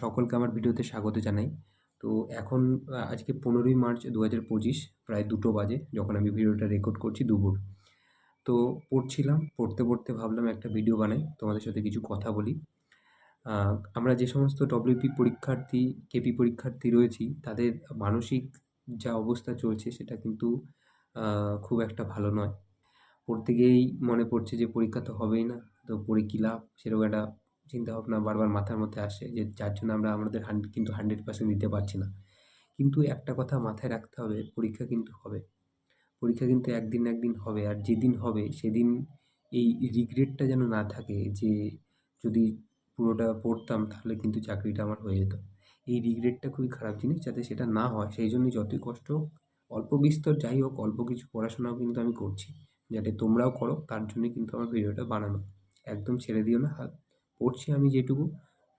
সকলকে আমার ভিডিওতে স্বাগত জানাই। তো এখন আজকে পনেরোই মার্চ দু হাজার পঁচিশ, প্রায় দুটো বাজে, যখন আমি ভিডিওটা রেকর্ড করছি দুপুর। তো পড়ছিলাম, পড়তে পড়তে ভাবলাম একটা ভিডিও বানাই, তোমাদের সাথে কিছু কথা বলি। আমরা যে সমস্ত ডব্লিউপি পরীক্ষার্থী কেপি পরীক্ষার্থী রয়েছি, তাদের মানসিক যা অবস্থা চলছে, সেটা কিন্তু খুব একটা ভালো নয়। পড়তে গিয়েই মনে পড়ছে যে পরীক্ষা তো হবেই না, তো পড়ে কী লাভ? সেরকম একটা চিন্তাভাবনা বারবার মাথার মধ্যে আসে যে যার জন্য আমরা আমাদের হান্ড্রেড কিন্তু হান্ড্রেড পার্সেন্ট দিতে পারছি না। কিন্তু একটা কথা মাথায় রাখতে হবে, পরীক্ষা কিন্তু হবে। পরীক্ষা কিন্তু একদিন একদিন হবে আর যেদিন হবে সেদিন এই রিগ্রেটটা যেন না থাকে যে যদি পুরোটা পড়তাম তাহলে কিন্তু চাকরিটা আমার হয়ে যেত। এই রিগ্রেটটা খুবই খারাপ জিনিস যাতে সেটা না হয়। সেই জন্যই যতই কষ্ট হোক, অল্প বিস্তর যাই হোক, অল্প কিছু পড়াশোনাও কিন্তু আমি করছি। যাতে তোমরাও করো, তার জন্যই কিন্তু আমার ভিডিওটা বানানো। একদম ছেড়ে দিও না পড়ছি আমি যেটুকু।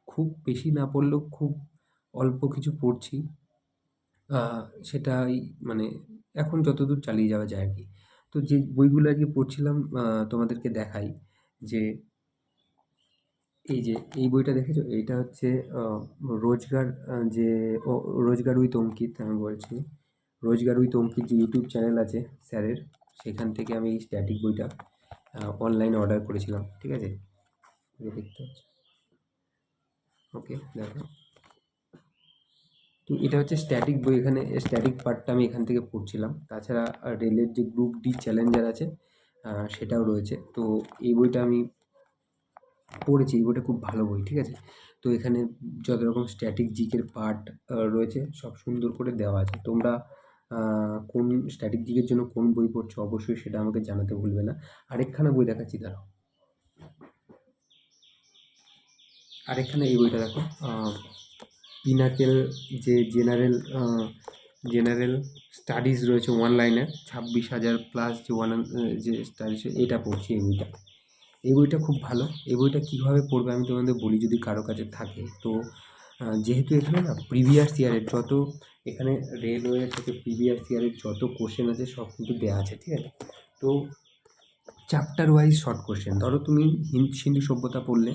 খুব বেশি না পড়লেও খুব অল্প কিছু পড়ছি। সেটাই মানে এখন যতদূর চালিয়ে যাওয়া যায় আর কি তো যে বইগুলো আজকে পড়ছিলাম তোমাদেরকে দেখাই যে, এই যে, এই বইটা দেখেছ? এইটা হচ্ছে রোজগার যে রোজগার উইথ অঙ্কিত আমি বলছি। রোজগার উইথ অঙ্কিত যে ইউটিউব চ্যানেল আছে স্যারের, সেখান থেকে আমি এই স্ট্যাটিক বইটা অনলাইনে অর্ডার করেছিলাম, ঠিক আছে? ওকে দেখো। তো এটা হচ্ছে স্ট্যাটিক বই এখানে স্ট্যাটিক পার্টটা আমি এখান থেকে পড়ছিলাম। তাছাড়া রেলের যে গ্রুপ ডি চ্যালেঞ্জার আছে সেটাও রয়েছে। তো এই বইটা আমি পড়েছি, এই বইটা খুব ভালো বই, ঠিক আছে? তো এখানে যত রকম স্ট্যাটিক জিকের পার্ট রয়েছে, সব সুন্দর করে দেওয়া আছে। তোমরা কোন স্ট্যাটিক জিকের জন্য কোন বই পড়ছো, অবশ্যই সেটা আমাকে জানাতে ভুলবে না। আরেকখানা বই দেখাচ্ছি, দাঁড়াও। আর এখানে এই বইটা দেখো পিনাকেল যে জেনারেল জেনারেল স্টাডিজ রয়েছে ওয়ান লাইনের ছাব্বিশ হাজার প্লাস যে ওয়ান যে স্টাডিজ এটা পড়ছি এই বইটা। এই বইটা খুব ভালো। এই বইটা কীভাবে পড়বে আমি তোমাদের বলি যদি কারও কাছে থাকে। তো যেহেতু এখানে না প্রিভিয়াস ইয়ারের যত এখানে রেলওয়ে থেকে প্রিভিয়াস ইয়ারের যত কোশ্চেন আছে, সব কিন্তু দেওয়া আছে, ঠিক আছে? তো চ্যাপ্টার ওয়াইজ শর্ট কোশ্চেন ধরো তুমি সিন্ধু সভ্যতা পড়লে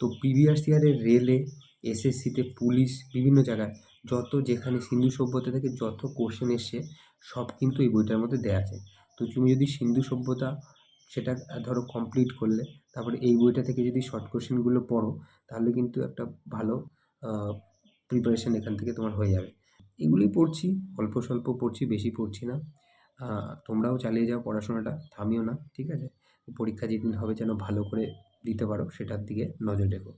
তো প্রিভিয়াস ইয়ারে রেলে এসএসসিতে পুলিশ বিভিন্ন জায়গায় যত যেখানে সিন্ধু সভ্যতা থেকে যত কোশ্চেন এসছে, সব কিন্তু এই বইটার মধ্যে দেওয়া আছে। তো তুমি যদি সিন্ধু সভ্যতা সেটা ধরো কমপ্লিট করলে, তারপরে এই বইটা থেকে যদি শর্ট কোশ্চেনগুলো পড়ো, তাহলে কিন্তু একটা ভালো প্রিপারেশান এখান থেকে তোমার হয়ে যাবে। এগুলি পড়ছি, অল্প স্বল্প পড়ছি, বেশি পড়ছি না। তোমরাও চালিয়ে যাও পড়াশোনাটা, থামিও না, ঠিক আছে? পরীক্ষা যেদিন হবে যেন ভালো করে দিতে পারো, সেটার দিকে নজর রেখো।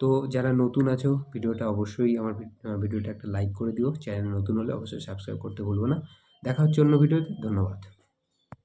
তো যারা নতুন আছো, ভিডিওটা অবশ্যই আমার ভিডিওটা একটা লাইক করে দিও। চ্যানেল নতুন হলে অবশ্যই সাবস্ক্রাইব করতে ভুলবো না। দেখা হচ্ছে অন্য ভিডিওতে। ধন্যবাদ।